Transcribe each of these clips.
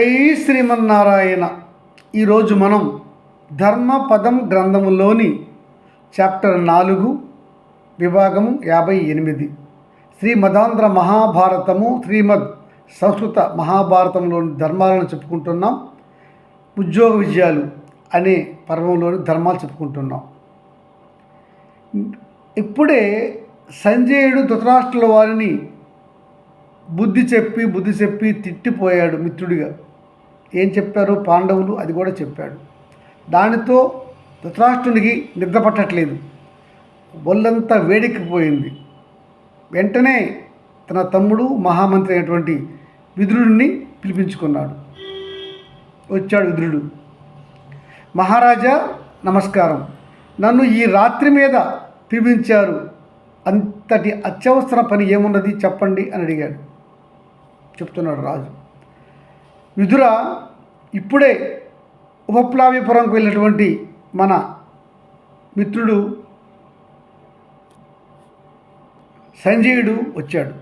జై శ్రీమన్నారాయణ. ఈరోజు మనం ధర్మపదం గ్రంథములోని చాప్టర్ నాలుగు విభాగము యాభై ఎనిమిది. శ్రీమదాంధ్ర మహాభారతము శ్రీమద్ సంస్కృత మహాభారతంలోని ధర్మాలను చెప్పుకుంటున్నాం. ఉద్యోగ విజయాలు అనే పర్వంలోని ధర్మాలు చెప్పుకుంటున్నాం. ఇప్పుడే సంజయుడు ధృతరాష్ట్రుల వారిని బుద్ధి చెప్పి బుద్ధి చెప్పి తిట్టిపోయాడు మిత్రుడిగా. ఏం చెప్పారు పాండవులు అది కూడా చెప్పాడు. దానితో ధృతరాష్ట్రునికి నిద్ర పట్టట్లేదు. ఒళ్ళంతా వేడెక్కిపోయింది. వెంటనే తన తమ్ముడు మహామంత్రి అయినటువంటి విదురుడిని పిలిపించుకున్నాడు. వచ్చాడు విదురుడు. మహారాజా నమస్కారం. నన్ను ఈ రాత్రి మీద పిలిపించారు. అంతటి అత్యవసర పని ఏమున్నది చెప్పండి అని అడిగాడు. చెప్తున్నాడు రాజు. విధుర ఇప్పుడే ఉపప్లావిపురంకు వెళ్ళినటువంటి మన మిత్రుడు సంజయుడు వచ్చాడు.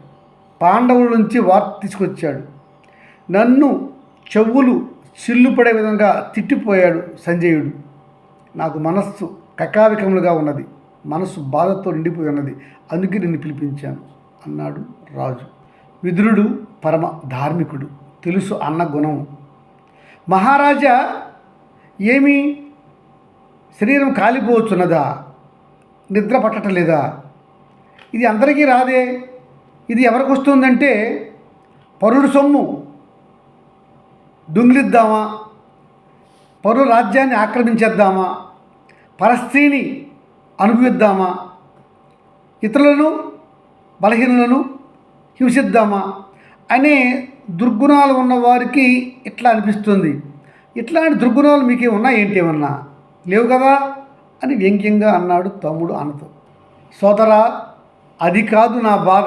పాండవుల నుంచి వార్త తీసుకొచ్చాడు. నన్ను చెవులు చిల్లుపడే విధంగా తిట్టిపోయాడు సంజయుడు. నాకు మనస్సు కకావికములుగా ఉన్నది. మనస్సు బాధతో నిండిపోయి ఉన్నది. అందుకే నిన్ను పిలిపించాను అన్నాడు రాజు. విదురుడు పరమ ధార్మికుడు. తెలుసు అన్న గుణం. మహారాజా ఏమి శరీరం కాలిపోవచ్చున్నదా? నిద్ర పట్టటలేదా? ఇది అందరికీ రాదే. ఇది ఎవరికి వస్తుందంటే పరుడు సొమ్ము. దొంగిలిద్దామా? పరు రాజ్యాన్ని ఆక్రమించేద్దామా? పరస్త్రీని అనుభవిద్దామా? ఇతరులను బలహీనులను హింసిద్దామా అనే దుర్గుణాలు ఉన్న వారికి ఇట్లా అనిపిస్తుంది. ఇట్లాంటి దుర్గుణాలు మీకు ఏమన్నా? ఏంటేమన్నా లేవు కదా అని వ్యంగ్యంగా అన్నాడు తమ్ముడు అన్నతో. సోదరా అది కాదు నా బాధ.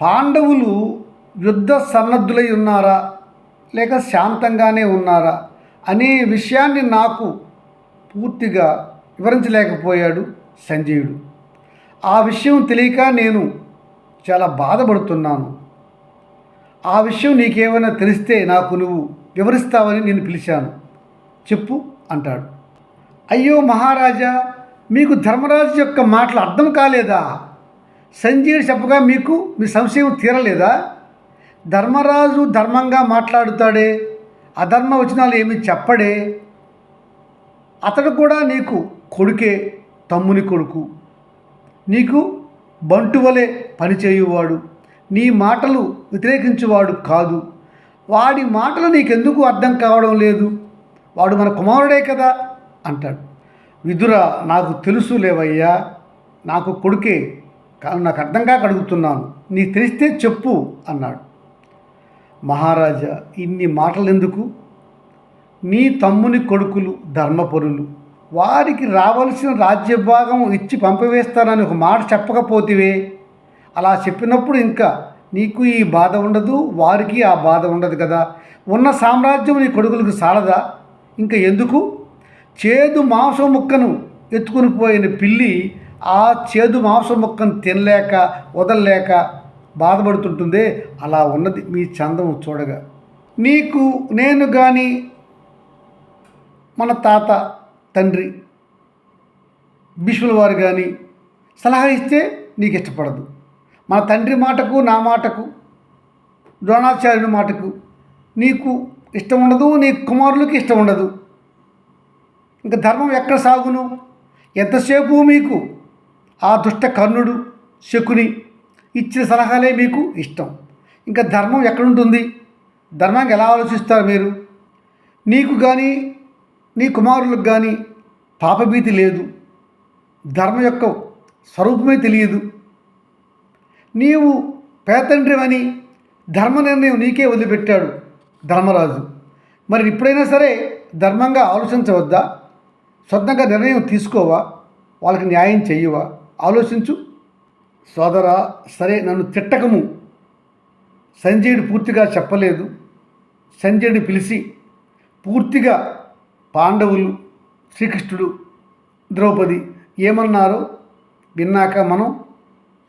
పాండవులు యుద్ధ సన్నద్ధులై ఉన్నారా? లేక శాంతంగానే ఉన్నారా? అనే విషయాన్ని నాకు పూర్తిగా వివరించలేకపోయాడు సంజయుడు. ఆ విషయం తెలియక నేను చాలా బాధపడుతున్నాను. ఆ విషయం నీకేమైనా తెలిస్తే నాకు నువ్వు వివరిస్తావని నేను పిలిచాను. చెప్పు అంటాడు. అయ్యో మహారాజా మీకు ధర్మరాజు యొక్క మాటలు అర్థం కాలేదా? సంజయుడు చెప్పగా మీకు మీ సంశయం తీరలేదా? ధర్మరాజు ధర్మంగా మాట్లాడుతాడే అధర్మ వచనాలు ఏమి చెప్పడే? అతడు కూడా నీకు కొడుకే తమ్ముని కొడుకు. నీకు బంటువలే పనిచేయువాడు. నీ మాటలు వ్యతిరేకించువాడు కాదు. వాడి మాటలు నీకెందుకు అర్థం కావడం లేదు? వాడు మన కుమారుడే కదా? అంటాడు. విదుర నాకు తెలుసు లేవయ్యా. నాకు కొడుకే. కానీ నాకు అర్థం కాక అడుగుతున్నాను. నీకు తెలిస్తే చెప్పు అన్నాడు. మహారాజా ఇన్ని మాటలు ఎందుకు నీ తమ్ముని కొడుకులు ధర్మపరులు వారికి రావలసిన రాజ్యభాగం ఇచ్చి పంపివేస్తానని ఒక మాట చెప్పకపోతివే. అలా చెప్పినప్పుడు ఇంకా నీకు ఈ బాధ ఉండదు వారికి ఆ బాధ ఉండదు కదా. ఉన్న సామ్రాజ్యం నీ కొడుకులకు సాలదా? ఇంకా ఎందుకు? చేదు మాంసం ముక్కను ఎత్తుకుని పోయిన పిల్లి ఆ చేదు మాంసం ముక్కను తినలేక వదలలేక బాధపడుతుంటుందే. అలా ఉన్నది మీ చందం చూడగా. నీకు నేను కానీ మన తాత తండ్రి భీష్ముల వారు కానీ సలహా ఇస్తే నీకు ఇష్టపడదు. మన తండ్రి మాటకు నా మాటకు ద్రోణాచార్యుని మాటకు నీకు ఇష్టం ఉండదు నీ కుమారులకి ఇష్టం ఉండదు. ఇంకా ధర్మం ఎక్కడ సాగును? ఎంతసేపు మీకు ఆ దుష్ట కర్ణుడు శకుని ఇచ్చిన సలహాలే మీకు ఇష్టం. ఇంకా ధర్మం ఎక్కడుంటుంది ధర్మానికి ఎలా ఆలోచిస్తారు మీరు? నీకు కానీ నీ కుమారులకు కానీ పాపభీతి లేదు. ధర్మం యొక్క స్వరూపమే తెలియదు. నీవు పేతండ్రివని ధర్మ నిర్ణయం నీకే వదిలిపెట్టాడు ధర్మరాజు. మరి ఇప్పుడైనా సరే ధర్మంగా ఆలోచించవద్దా? సొంతంగా నిర్ణయం తీసుకోవా? వాళ్ళకి న్యాయం చెయ్యవా? ఆలోచించు. సోదరా సరే నన్ను తిట్టకము. సంజయుడు పూర్తిగా చెప్పలేదు. సంజయుడిని పిలిచి పూర్తిగా పాండవులు శ్రీకృష్ణుడు ద్రౌపది ఏమన్నారో విన్నాక మనం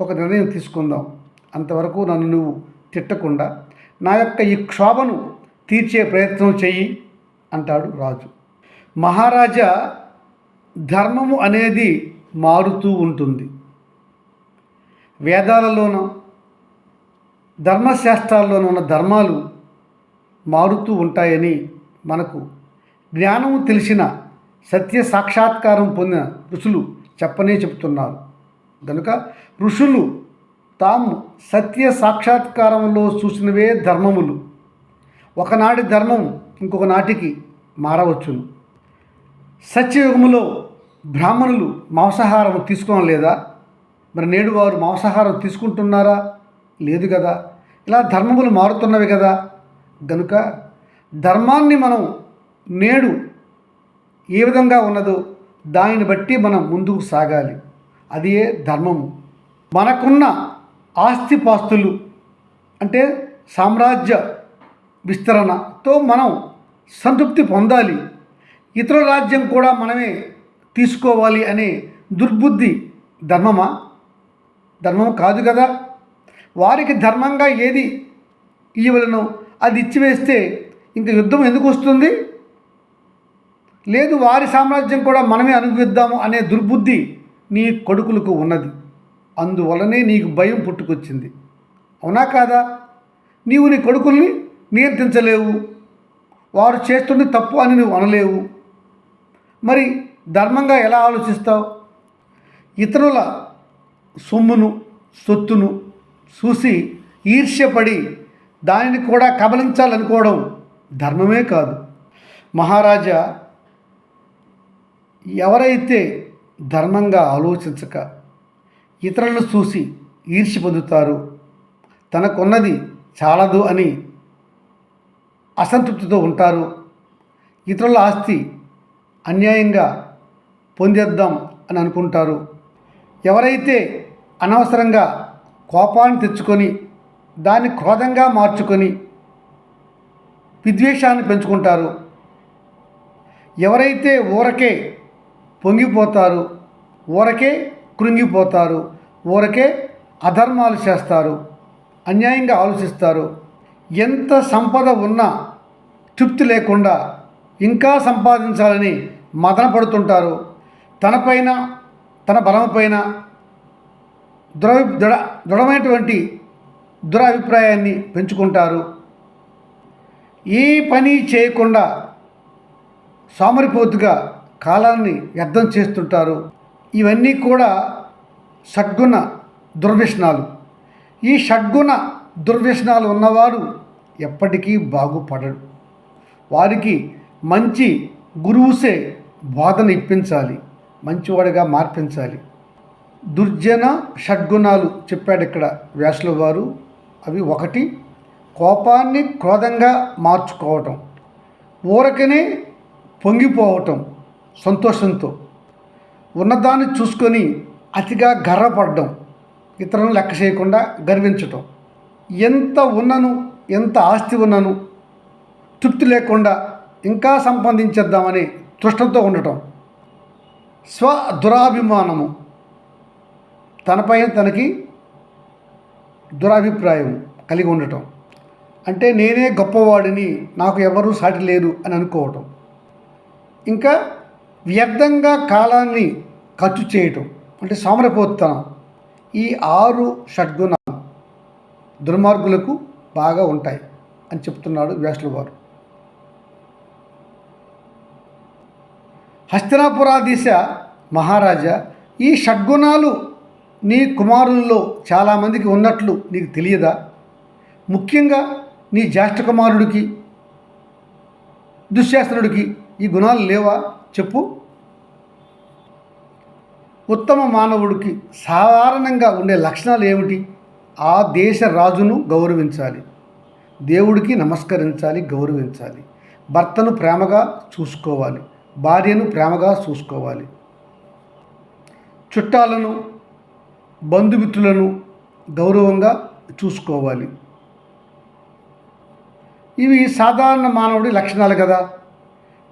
ఒక నిర్ణయం తీసుకుందాం. అంతవరకు నన్ను నువ్వు తిట్టకుండా నా యొక్క ఈ క్షోభను తీర్చే ప్రయత్నం చెయ్యి అంటాడు రాజు. మహారాజా ధర్మము అనేది మారుతూ ఉంటుంది. వేదాలలోనూ ధర్మశాస్త్రాల్లోనూ ఉన్న ధర్మాలు మారుతూ ఉంటాయని మనకు జ్ఞానము తెలిసిన సత్య సాక్షాత్కారం పొందిన ఋషులు చెప్పనే చెప్తున్నారు కనుక ఋషులు తాము సత్య సాక్షాత్కారంలో చూసినవే ధర్మములు. ఒకనాటి ధర్మం ఇంకొక నాటికి మారవచ్చును. సత్యయుగములో బ్రాహ్మణులు మాంసాహారం తీసుకోవలేదా మరి నేడు వారు మాంసాహారం తీసుకుంటున్నారా? లేదు కదా. ఇలా ధర్మములు మారుతున్నవి కదా. గనుక ధర్మాన్ని మనం నేడు ఏ విధంగా ఉన్నదో దానిని బట్టి మనం ముందుకు సాగాలి. అది ఏ ధర్మము. మనకున్న ఆస్తిపాస్తులు అంటే సామ్రాజ్య విస్తరణతో మనం సంతృప్తి పొందాలి. ఇతర రాజ్యం కూడా మనమే తీసుకోవాలి అనే దుర్బుద్ధి ధర్మమా? ధర్మం కాదు కదా. వారికి ధర్మంగా ఏది ఇవ్వలను అది ఇచ్చివేస్తే ఇంక యుద్ధం ఎందుకు వస్తుంది? లేదు వారి సామ్రాజ్యం కూడా మనమే అనుభవిద్దాము అనే దుర్బుద్ధి నీ కొడుకులకు ఉన్నది. అందువలనే నీకు భయం పుట్టుకొచ్చింది. అవునా కాదా? నీవు నీ కొడుకుల్ని నియంత్రించలేవు. వారు చేస్తుండే తప్పు అని నువ్వు అనలేవు. మరి ధర్మంగా ఎలా ఆలోచిస్తావు? ఇతరుల సొమ్మును సొత్తును చూసి ఈర్ష్యపడి దానిని కూడా కబలించాలనుకోవడం ధర్మమే కాదు. మహారాజా ఎవరైతే ధర్మంగా ఆలోచించక ఇతరులను చూసి ఈర్షి పొందుతారు. తనకున్నది చాలదు అని అసంతృప్తితో ఉంటారు. ఇతరుల ఆస్తి అన్యాయంగా పొందేద్దాం అని అనుకుంటారు. ఎవరైతే అనవసరంగా కోపాన్ని తెచ్చుకొని దాన్ని క్రోధంగా మార్చుకొని విద్వేషాన్ని పెంచుకుంటారు. ఎవరైతే ఊరకే పొంగిపోతారు. ఊరకే కృంగిపోతారు. ఊరకే అధర్మాలు చేస్తారు. అన్యాయంగా ఆలోచిస్తారు. ఎంత సంపద ఉన్నా తృప్తి లేకుండా ఇంకా సంపాదించాలని మదన పడుతుంటారు తనపైన తన బలంపైన దృఢ దృఢ దృఢమైనటువంటి దురభిప్రాయాన్ని పెంచుకుంటారు. ఏ పని చేయకుండా సామరిపోతుగా కాలాన్ని వ్యర్థం చేస్తుంటారు. ఇవన్నీ కూడా షడ్గుణ దుర్వ్యసనాలు ఈ షడ్గుణ దుర్వ్యసనాలు ఉన్నవారు ఎప్పటికీ బాగుపడరు. వారికి మంచి గురువుసే బోధన ఇప్పించాలి. మంచివాడిగా మార్పించాలి. దుర్జన షడ్గుణాలు చెప్పాడు ఇక్కడ వ్యాసుల వారు. అవి ఒకటి కోపాన్ని క్రోధంగా మార్చుకోవటం. ఊరకనే పొంగిపోవటం. సంతోషంతో ఉన్నదాన్ని చూసుకొని అతిగా గర్వపడడం ఇతరులను లెక్క చేయకుండా గర్వించటం. ఎంత ఉన్నను ఎంత ఆస్తి ఉన్నను తృప్తి లేకుండా ఇంకా సంపాదించేద్దామని తృష్టంతో ఉండటం. స్వ దురాభిమానము తనపై తనకి దురాభిప్రాయం కలిగి ఉండటం. అంటే నేనే గొప్పవాడిని నాకు ఎవరూ సాటి లేరు అని అనుకోవటం. ఇంకా వ్యర్థంగా కాలాన్ని ఖర్చు చేయటం అంటే సామరపోతనం ఈ ఆరు షడ్గుణాలు దుర్మార్గులకు బాగా ఉంటాయి అని చెప్తున్నాడు వ్యాసుల వారు. హస్తినాపురాధీశ మహారాజా ఈ షడ్గుణాలు నీ కుమారుల్లో చాలామందికి ఉన్నట్లు నీకు తెలియదా? ముఖ్యంగా నీ జ్యేష్ఠ కుమారుడికి దుశ్శాసనుడికి ఈ గుణాలు లేవా? చెప్పు. ఉత్తమ మానవుడికి సాధారణంగా ఉండే లక్షణాలు ఏమిటి? ఆ దేశ రాజును గౌరవించాలి. దేవుడికి నమస్కరించాలి గౌరవించాలి. భర్తను ప్రేమగా చూసుకోవాలి. భార్యను ప్రేమగా చూసుకోవాలి. చుట్టాలను బంధుమిత్రులను గౌరవంగా చూసుకోవాలి. ఇవి సాధారణ మానవుడి లక్షణాలు కదా?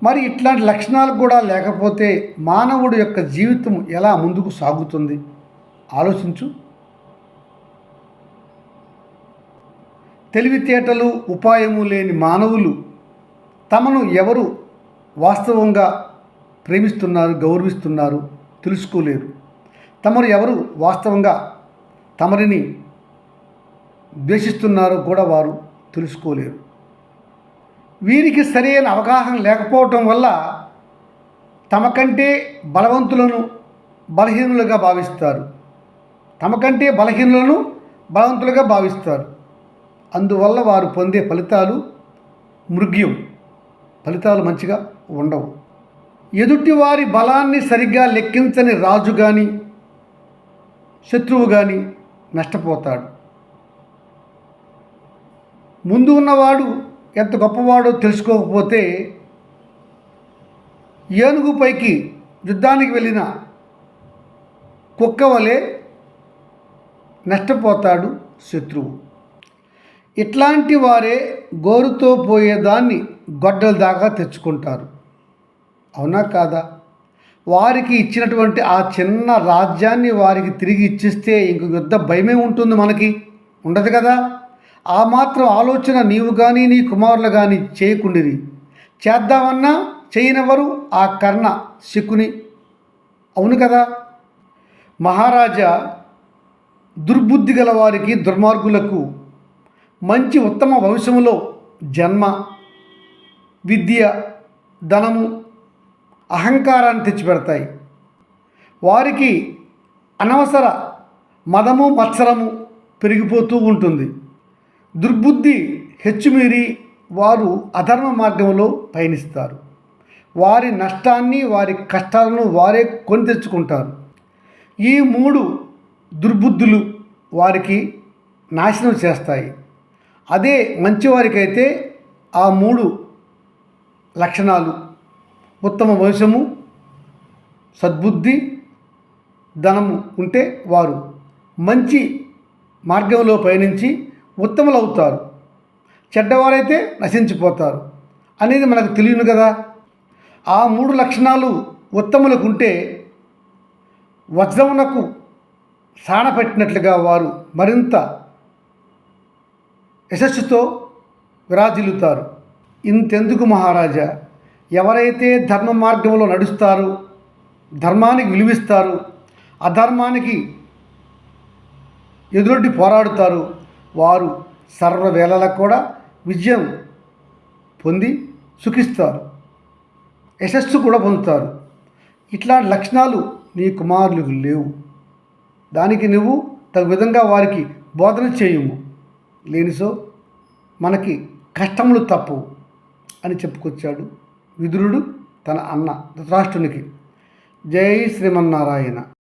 మరి ఇట్లాంటి లక్షణాలు కూడా లేకపోతే మానవుడు యొక్క జీవితం ఎలా ముందుకు సాగుతుంది? ఆలోచించు. తెలివితేటలు ఉపాయము లేని మానవులు తమను ఎవరు వాస్తవంగా ప్రేమిస్తున్నారు గౌరవిస్తున్నారు తెలుసుకోలేరు. తమరు ఎవరు వాస్తవంగా తమరిని ద్వేషిస్తున్నారో కూడా వారు తెలుసుకోలేరు. వీరికి సరైన అవగాహన లేకపోవటం వల్ల తమకంటే బలవంతులను బలహీనులుగా భావిస్తారు. తమకంటే బలహీనులను బలవంతులుగా భావిస్తారు. అందువల్ల వారు పొందే ఫలితాలు మృగ్యం. ఫలితాలు మంచిగా ఉండవు. ఎదుటి వారి బలాన్ని సరిగ్గా లెక్కించని రాజు కానీ శత్రువు కానీ నష్టపోతాడు. ముందు ఉన్నవాడు ఎంత గొప్పవాడో తెలుసుకోకపోతే ఏనుగుపైకి యుద్ధానికి వెళ్ళిన కుక్క వలె నష్టపోతాడు శత్రువు. ఇట్లాంటి వారే గోరుతో పోయేదాన్ని గొడ్డల దాకా తెచ్చుకుంటారు. అవునా కాదా? వారికి ఇచ్చినటువంటి ఆ చిన్న రాజ్యాన్ని వారికి తిరిగి ఇచ్చిస్తే ఇంక యుద్ధ భయమే ఉంటుంది మనకి. ఉండదు కదా? ఆ మాత్రం ఆలోచన నీవు కానీ నీ కుమారులు కానీ చేయకుండిరి. చేద్దామన్నా చేయనెవరు? ఆ కర్ణ శకుని. అవును కదా? మహారాజా దుర్బుద్ధి గల వారికి దుర్మార్గులకు మంచి ఉత్తమ భవిష్యములో జన్మ విద్య ధనము అహంకారాన్ని తెచ్చిపెడతాయి. వారికి అనవసర మదము మత్సరము పెరిగిపోతూ ఉంటుంది. దుర్బుద్ధి హెచ్చుమీరి వారు అధర్మ మార్గంలో పయనిస్తారు. వారి నష్టాన్ని వారి కష్టాలను వారే కొని తెచ్చుకుంటారు. ఈ మూడు దుర్బుద్ధులు వారికి నాశనం చేస్తాయి. అదే మంచివారికైతే ఆ మూడు లక్షణాలు. ఉత్తమ వంశము సద్బుద్ధి ధనము ఉంటే వారు మంచి మార్గంలో పయనించి ఉత్తములవుతారు. చెడ్డవారైతే నశించిపోతారు. అనేది మనకు తెలియను కదా. ఆ మూడు లక్షణాలు ఉత్తములకు ఉంటే వజ్రమునకు సానపెట్టినట్లుగా వారు మరింత యశస్సుతో విరాజిల్లుతారు. ఇంతెందుకు మహారాజా? ఎవరైతే ధర్మ మార్గంలో నడుస్తారో ధర్మానికి విలువిస్తారు అధర్మానికి ఎదురొడ్డి పోరాడుతారు వారు సర్వవేళలకు కూడా విజయం పొంది సుఖిస్తారు. యశస్సు కూడా పొందుతారు. ఇట్లాంటి లక్షణాలు నీ కుమారులకు లేవు. దానికి నువ్వు తగు విధంగా వారికి బోధన చేయము. లేనిసో మనకి కష్టములు తప్పవు అని చెప్పుకొచ్చాడు విదురుడు తన అన్న ధృతరాష్ట్రునికి. జై శ్రీమన్నారాయణ.